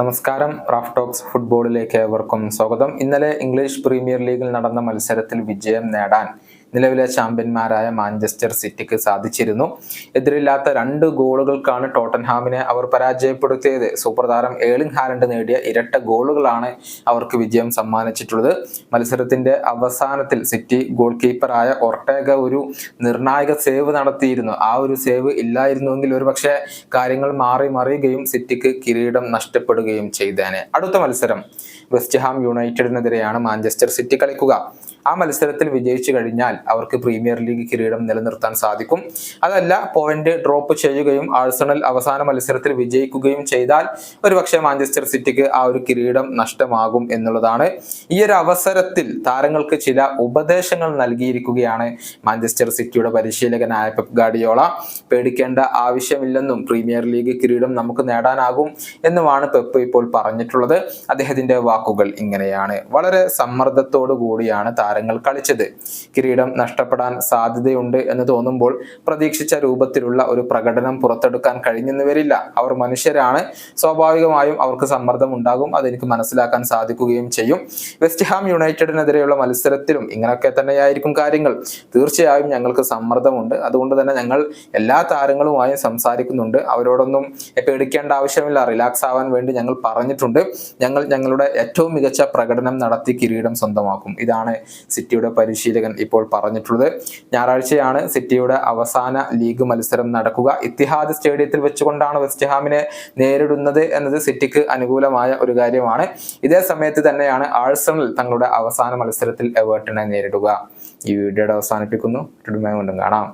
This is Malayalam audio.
നമസ്കാരം റാഫ് ടോക്സ് ഫുട്ബോളിലേക്ക് ഏവർക്കും സ്വാഗതം. ഇന്നലെ ഇംഗ്ലീഷ് പ്രീമിയർ ലീഗിൽ നടന്ന മത്സരത്തിൽ വിജയം നേടാൻ നിലവിലെ ചാമ്പ്യന്മാരായ മാഞ്ചസ്റ്റർ സിറ്റിക്ക് സാധിച്ചിരുന്നു. എതിരില്ലാത്ത രണ്ട് ഗോളുകൾക്കാണ് ടോട്ടൻഹാമിനെ അവർ പരാജയപ്പെടുത്തിയത്. സൂപ്പർ താരം ഏളിംഗ് ഹാലൻഡ് നേടിയ ഇരട്ട ഗോളുകളാണ് അവർക്ക് വിജയം സമ്മാനിച്ചിട്ടുള്ളത്. മത്സരത്തിന്റെ അവസാനത്തിൽ സിറ്റി ഗോൾ കീപ്പറായ ഒർട്ടേഗ ഒരു നിർണായക സേവ് നടത്തിയിരുന്നു. ആ ഒരു സേവ് ഇല്ലായിരുന്നുവെങ്കിൽ ഒരുപക്ഷെ കാര്യങ്ങൾ മാറി മറിയുകയും സിറ്റിക്ക് കിരീടം നഷ്ടപ്പെടുകയും ചെയ്തേനെ. അടുത്ത മത്സരം വെസ്റ്റ് ഹാം യുണൈറ്റഡിനെതിരെയാണ് മാഞ്ചസ്റ്റർ സിറ്റി കളിക്കുക. ആ മത്സരത്തിൽ വിജയിച്ചു കഴിഞ്ഞാൽ അവർക്ക് പ്രീമിയർ ലീഗ് കിരീടം നിലനിർത്താൻ സാധിക്കും. അതല്ല പോയിന്റ് ഡ്രോപ്പ് ചെയ്യുകയും ആഴ്സണൽ അവസാന മത്സരത്തിൽ വിജയിക്കുകയും ചെയ്താൽ ഒരുപക്ഷെ മാഞ്ചസ്റ്റർ സിറ്റിക്ക് ആ ഒരു കിരീടം നഷ്ടമാകും എന്നുള്ളതാണ്. ഈ ഒരു അവസരത്തിൽ താരങ്ങൾക്ക് ചില ഉപദേശങ്ങൾ നൽകിയിരിക്കുകയാണ് മാഞ്ചസ്റ്റർ സിറ്റിയുടെ പരിശീലകനായ പെപ് ഗാഡിയോള പേടിക്കേണ്ട ആവശ്യമില്ലെന്നും പ്രീമിയർ ലീഗ് കിരീടം നമുക്ക് നേടാനാകും എന്നുമാണ് പെപ്പ് ഇപ്പോൾ പറഞ്ഞിട്ടുള്ളത്. അദ്ദേഹത്തിന്റെ വാക്കുകൾ ഇങ്ങനെയാണ്. വളരെ സമ്മർദ്ദത്തോടു കൂടിയാണ് താരങ്ങൾ കളിച്ചത്. കിരീടം നഷ്ടപ്പെടാൻ സാധ്യതയുണ്ട് എന്ന് തോന്നുമ്പോൾ പ്രതീക്ഷിച്ച രൂപത്തിലുള്ള ഒരു പ്രകടനം പുറത്തെടുക്കാൻ കഴിഞ്ഞെന്ന് വരില്ല. അവർ മനുഷ്യരാണ്. സ്വാഭാവികമായും അവർക്ക് സമ്മർദ്ദം ഉണ്ടാകും അതെനിക്ക് മനസ്സിലാക്കാൻ സാധിക്കുകയും ചെയ്യും. വെസ്റ്റ് ഹാം യുണൈറ്റഡിനെതിരെയുള്ള മത്സരത്തിലും ഇങ്ങനെയൊക്കെ തന്നെയായിരിക്കും കാര്യങ്ങൾ. തീർച്ചയായും ഞങ്ങൾക്ക് സമ്മർദ്ദമുണ്ട്. അതുകൊണ്ട് തന്നെ ഞങ്ങൾ എല്ലാ താരങ്ങളുമായും സംസാരിക്കുന്നുണ്ട്. അവരോടൊന്നും പേടിക്കേണ്ട ആവശ്യമില്ല. റിലാക്സ് ആവാൻ വേണ്ടി ഞങ്ങൾ പറഞ്ഞിട്ടുണ്ട്. ഞങ്ങൾ ഞങ്ങളുടെ ഏറ്റവും മികച്ച പ്രകടനം നടത്തി കിരീടം സ്വന്തമാക്കും. ഇതാണ് സിറ്റിയുടെ പരിശീലകൻ ഇപ്പോൾ പറഞ്ഞിട്ടുള്ളത്. ഞായറാഴ്ചയാണ് സിറ്റിയുടെ അവസാന ലീഗ് മത്സരം നടക്കുക. ഇത്തിഹാദ് സ്റ്റേഡിയത്തിൽ വെച്ചുകൊണ്ടാണ് വെസ്റ്റ് ഹാമിനെ നേരിടുന്നത് എന്നത് സിറ്റിക്ക് അനുകൂലമായ ഒരു കാര്യമാണ്. ഇതേ സമയത്ത് തന്നെയാണ് ആഴ്സണൽ തങ്ങളുടെ അവസാന മത്സരത്തിൽ എവേർട്ടിനെ നേരിടുക. ഈ വീഡിയോയുടെ അവസാനിപ്പിക്കുന്നു. കാണാം.